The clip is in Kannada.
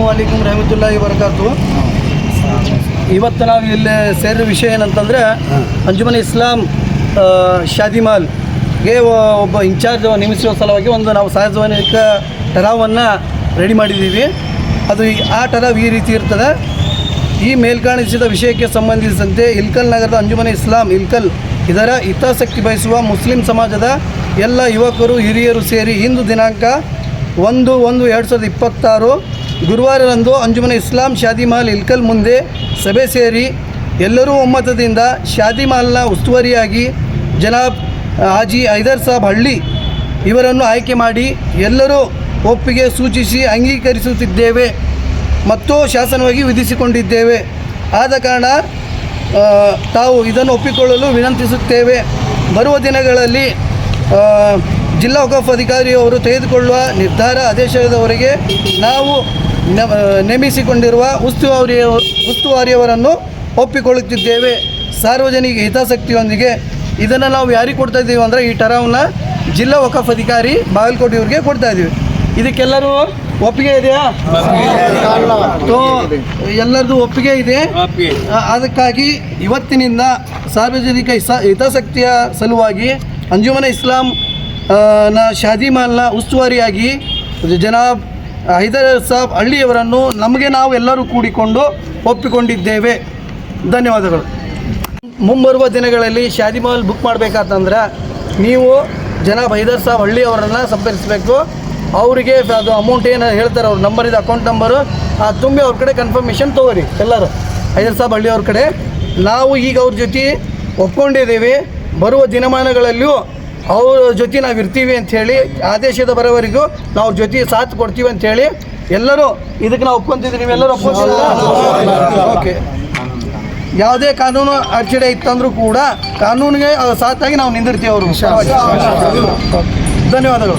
ವಾಲೇಕುಮ್ ರಹಮತುಲ್ಲಾಹಿ ವಬರಕಾತು ಇವತ್ತು ನಾವು ಇಲ್ಲಿ ಸೇರಿದ ವಿಷಯ ಏನಂತಂದರೆ ಅಂಜುಮನ್ ಇಸ್ಲಾಂ ಶಾದಿ ಶಾದಿಮಾಲ್ಗೆ ಒಬ್ಬ ಇನ್ಚಾರ್ಜ್ ನೇಮಿಸುವ ಸಲುವಾಗಿ ಒಂದು ನಾವು ಸಾರ್ವಜನಿಕ ಟರಾವನ್ನು ರೆಡಿ ಮಾಡಿದ್ದೀವಿ. ಅದು ಈ- ಆ ಟರಾವ್ ಈ ರೀತಿ ಇರ್ತದೆ. ಈ ಮೇಲ್ಕಾಣಿಸಿದ ವಿಷಯಕ್ಕೆ ಸಂಬಂಧಿಸಿದಂತೆ ಇಲ್ಕಲ್ ನಗರದ ಅಂಜುಮನೆ ಇಸ್ಲಾಂ ಇಲ್ಕಲ್ ಇದರ ಹಿತಾಸಕ್ತಿ ಬಯಸುವ ಮುಸ್ಲಿಂ ಸಮಾಜದ ಎಲ್ಲ ಯುವಕರು ಹಿರಿಯರು ಸೇರಿ ಇಂದು ದಿನಾಂಕ ಒಂದು ಒಂದು ಎರಡು ಸಾವಿರದ ಇಪ್ಪತ್ತಾರು ಗುರುವಾರರಂದು ಅಂಜುಮನ ಇಸ್ಲಾಂ ಶಾದಿ ಮಹಲ್ ಇಲ್ಕಲ್ ಮುಂದೆ ಸಭೆ ಸೇರಿ ಎಲ್ಲರೂ ಒಮ್ಮತದಿಂದ ಶಾದಿಮಹಲ್ನ ಉಸ್ತುವಾರಿಯಾಗಿ ಜನಾಬ್ ಹಾಜಿ ಐದರ್ ಸಾಬ್ ಹಳ್ಳಿ ಇವರನ್ನು ಆಯ್ಕೆ ಮಾಡಿ ಎಲ್ಲರೂ ಒಪ್ಪಿಗೆ ಸೂಚಿಸಿ ಅಂಗೀಕರಿಸುತ್ತಿದ್ದೇವೆ ಮತ್ತು ಶಾಸನವಾಗಿ ವಿಧಿಸಿಕೊಂಡಿದ್ದೇವೆ. ಆದ ಕಾರಣ ತಾವು ಇದನ್ನು ಒಪ್ಪಿಕೊಳ್ಳಲು ವಿನಂತಿಸುತ್ತೇವೆ. ಬರುವ ದಿನಗಳಲ್ಲಿ ಜಿಲ್ಲಾ ವಕಫ್ ಅಧಿಕಾರಿಯವರು ತೆಗೆದುಕೊಳ್ಳುವ ನಿರ್ಧಾರ ಆದೇಶದವರೆಗೆ ನಾವು ನ- ನೇಮಿಸಿಕೊಂಡಿರುವ ಉಸ್ತುವಾರಿಯ ಉಸ್ತುವಾರಿಯವರನ್ನು ಒಪ್ಪಿಕೊಳ್ಳುತ್ತಿದ್ದೇವೆ. ಸಾರ್ವಜನಿಕ ಹಿತಾಸಕ್ತಿಯೊಂದಿಗೆ ಇದನ್ನು ನಾವು ಯಾರಿಗೆ ಕೊಡ್ತಾ ಇದ್ದೀವಿ ಅಂದರೆ ಈ ಟರಾವ್ನ ಜಿಲ್ಲಾ ವಕಫ್ ಅಧಿಕಾರಿ ಬಾಗಲಕೋಟೆ ಇವ್ರಿಗೆ ಕೊಡ್ತಾ ಇದ್ದೀವಿ. ಇದಕ್ಕೆಲ್ಲರೂ ಒಪ್ಪಿಗೆ ಇದೆಯಾ? ಎಲ್ಲರದು ಒಪ್ಪಿಗೆ ಇದೆ. ಅದಕ್ಕಾಗಿ ಇವತ್ತಿನಿಂದ ಸಾರ್ವಜನಿಕ ಹಿತಾಸಕ್ತಿಯ ಸಲುವಾಗಿ ಅಂಜುಮನ ಇಸ್ಲಾಂ ಆ, ಶಾದಿ ಮಾಲ್ನ ಉಸ್ತುವಾರಿಯಾಗಿ ಜನ ಹೈದರ್ ಸಾಬ್ ಹಳ್ಳಿಯವರನ್ನು ನಮಗೆ ನಾವು ಎಲ್ಲರೂ ಕೂಡಿಕೊಂಡು ಒಪ್ಪಿಕೊಂಡಿದ್ದೇವೆ. ಧನ್ಯವಾದಗಳು. ಮುಂಬರುವ ದಿನಗಳಲ್ಲಿ ಶಾದಿಮಾಲ್ ಬುಕ್ ಮಾಡಬೇಕಾತಂದ್ರೆ ನೀವು ಜನಾಬ್ ಹೈದರ್ ಸಾಬ್ ಹಳ್ಳಿಯವರನ್ನು ಸಂಪರ್ಕಿಸಬೇಕು. ಅವರಿಗೆ ಅದು ಅಮೌಂಟ್ ಏನು ಹೇಳ್ತಾರೆ ಅವ್ರ ನಂಬರ್ ಇದೆ ಅಕೌಂಟ್ ನಂಬರು ಆ ತುಂಬಿ ಅವ್ರ ಕಡೆ ಕನ್ಫರ್ಮೇಷನ್ ತೊಗೋರಿ ಎಲ್ಲರೂ. ಹೈದರ್ ಸಾಬ್ ಹಳ್ಳಿಯವ್ರ ಕಡೆ. ನಾವು ಈಗ ಅವ್ರ ಜೊತೆ ಒಪ್ಕೊಂಡಿದ್ದೀವಿ. ಬರುವ ದಿನಮಾನಗಳಲ್ಲಿಯೂ ಅವ್ರ ಜೊತೆ ನಾವು ಇರ್ತೀವಿ ಅಂಥೇಳಿ ಆದೇಶದ ಬರೋವರೆಗೂ ನಾವು ಜೊತೆ ಸಾಥ್ ಕೊಡ್ತೀವಿ ಅಂಥೇಳಿ ಎಲ್ಲರೂ ಇದಕ್ಕೆ ನಾವು ಒಪ್ಕೊಂತಿದ್ದೀವಿ, ನೀವೆಲ್ಲರೂ ಒಪ್ಕೊಂತೀರಾ ಓಕೆ. ಯಾವುದೇ ಕಾನೂನು ಅಡಚಣೆ ಇತ್ತಂದ್ರೂ ಕೂಡ ಕಾನೂನಿಗೆ ಸಾಥಾಗಿ ನಾವು ನಿಂದಿರ್ತೀವಿ ಅವರು. ಧನ್ಯವಾದಗಳು.